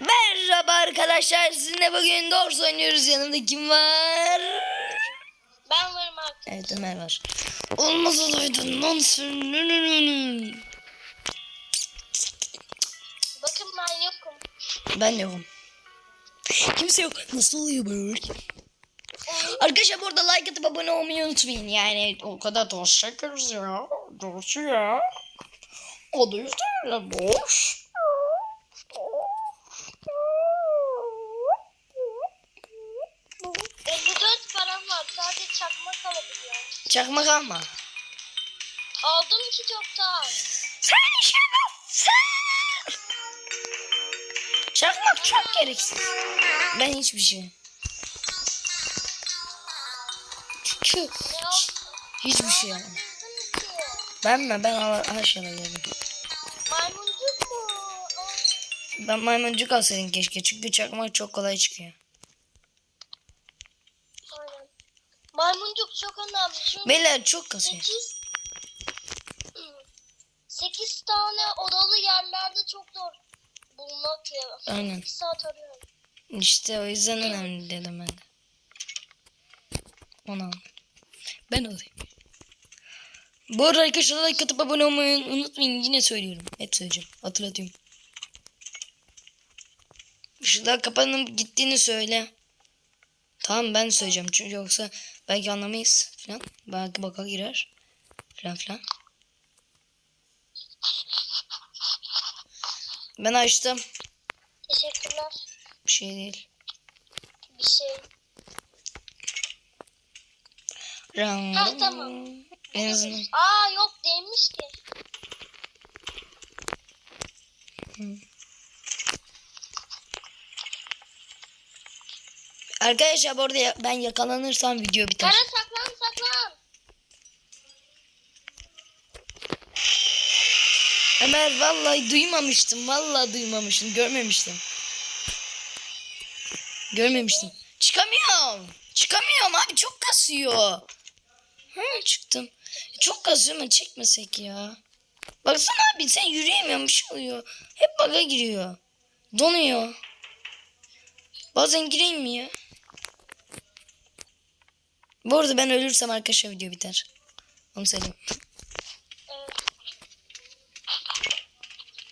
Merhaba arkadaşlar. Sizinle bugün Dors oynuyoruz. Yanımda kim var? Ben varım artık. Evet Ömer var. Olmaz olaydı. Nonsense. Bakın ben yokum. Ben yokum. Kimse yok. Nasıl oluyor böyle? Arkadaşlar burada like atıp abone olmayı unutmayın. Yani o kadar Dors çekiyoruz ya. Dors ya. O da yüzden boş. Çakmak alabiliyorum. Çakmak alma. Aldım ki çoktan. Sen şerefsiz. Çakmak çok gereksiz. Ben hiçbir şey. Oldu? hiçbir şey ki. Ben mi? Ben her şeyi alırım. Maymuncuk mu? Ben maymuncuk alsaydım keşke. Çünkü çakmak çok kolay çıkıyor. Aynen. Maymuncuk çok önemli. Çünkü Beyler çok kasıyor. 8 8 tane odalı yerlerde çok zor bulmak ya. Aynen. Bir saat arıyorum. İşte o yüzden önemli dedim ben de. Onu al. Ben alayım. Bu arada arkadaşlar like atıp abone olmayı unutmayın. Yine söylüyorum. Hep söyleyeceğim. Hatırlatıyorum. Işıklar kapanıp gittiğini söyle. Tamam ben söyleyeceğim. Çünkü yoksa belki anlamayız falan. Belki baka girer. Falan filan. Ben açtım. Teşekkürler. Bir şey değil. Bir şey. Ram. Ha, tamam. En azından. Aa yok değilmiş ki. Arkadaşlar bu arada ben yakalanırsam video biter. Kara saklan saklan. Ömer vallahi duymamıştım. Vallahi duymamıştım. Görmemiştim. Görmemiştim. Çıkamıyorum. Çıkamıyorum abi çok kasıyor. Ha çıktım. Çok kasıyor ama çekmesek ya. Baksana abi sen yürüyemiyorsun bir şey oluyor. Hep baga giriyor. Donuyor. Bazen gireyim mi ya? Bu arada ben ölürsem arkadaşlar video biter. Onu söyleyeyim.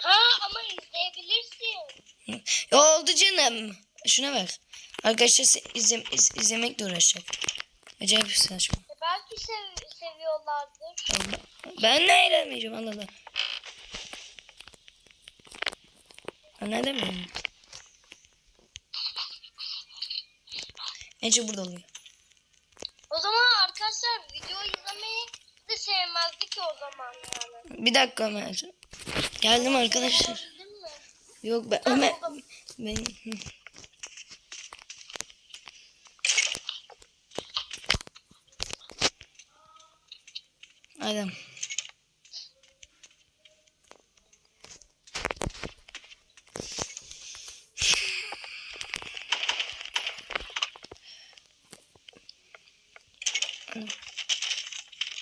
Ha ama izleyebilirsin. Ya oldu canım. Şuna bak. Arkadaşlar se- izle, iz- izlemekle uğraşacak. Acayip saçma. E belki sev seviyorlardır. Ben ne eğlenmeyeceğim Allah Allah. Ne demiyorum. Ece burada oluyor. O zaman arkadaşlar video izlemeyi de sevmezdi ki o zaman yani. Bir dakika Ömer. Geldim arkadaşlar. Yok ben Ömer. Ben... Adam.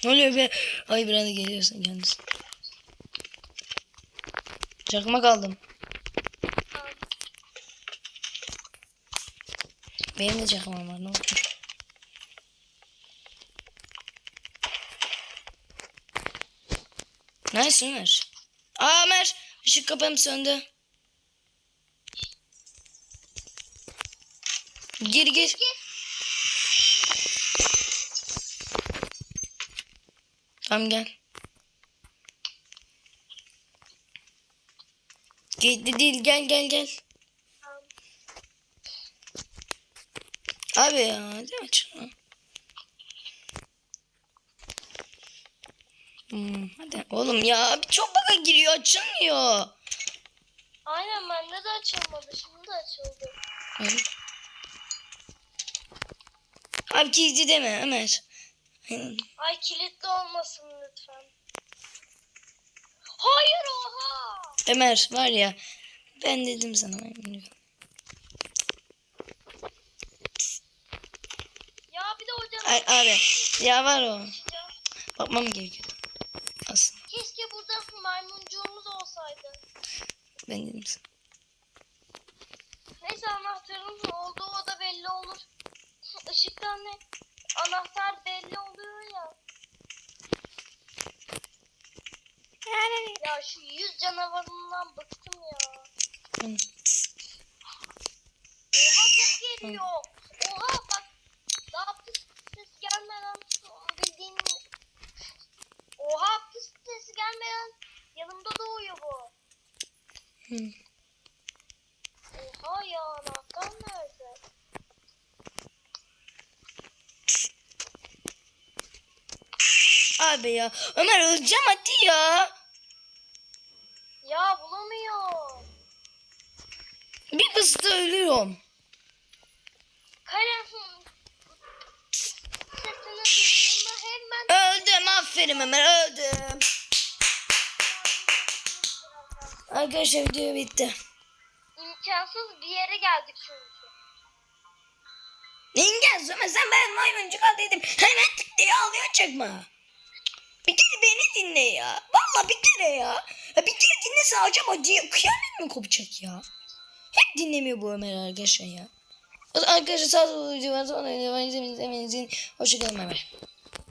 Ne oluyor be? Ay bir anda geliyorsun kendisi. Çakmak aldım. Benim de çakmağım var ne oldu? Nice Ömer. Aa Ömer. Işık kapım söndü. Gir gir. Tamam gel. Gitti değil gel gel gel. Abi ya hadi aç. Hmm, hadi oğlum ya abi çok baka giriyor açılmıyor. Aynen bende de açılmadı. Şimdi de açıldı. Abi. Abi kilitli deme Ömer. Ay kilitli olmasın lütfen. Hayır oha. Ömer var ya ben dedim sana ben biliyorum. Ya bir de hocam. Ay, abi ya var o. Ya, Bakmam gerekiyor. Aslında keşke burada maymuncuğumuz olsaydı. ben dedim sana. Neyse anahtarın olduğu oda belli olur. Işıktan ne? Anahtar belli oluyor ya. Ya şu yüz canavarından bıktım ya. Hı. Oha ses geliyor. Oha bak. Daha pıs ses gelmeden bildiğin. Oha pıs sesi gelmeden yanımda doğuyor bu. Hı. Oha ya anahtar nerede? Abi ya. Ömer öleceğim hadi ya. Ya bulamıyorum. Bir hızda ölüyorum. Hemen Öldüm aferin Ömer öldüm. Arkadaşlar video bitti. imkansız bir yere geldik çünkü. İngiliz Ömer sen ben maymuncu kal dedim. Hemen tık diye alıyor çıkma. Bir kere beni dinle ya. Valla bir kere ya. ya bir kere dinlese acaba diye kıyamet mi kopacak ya? Hep dinlemiyor bu Ömer arkadaşlar ya. Arkadaşlar sağ olun. Hoşçakalın. Hoşçakalın. Hoşçakalın.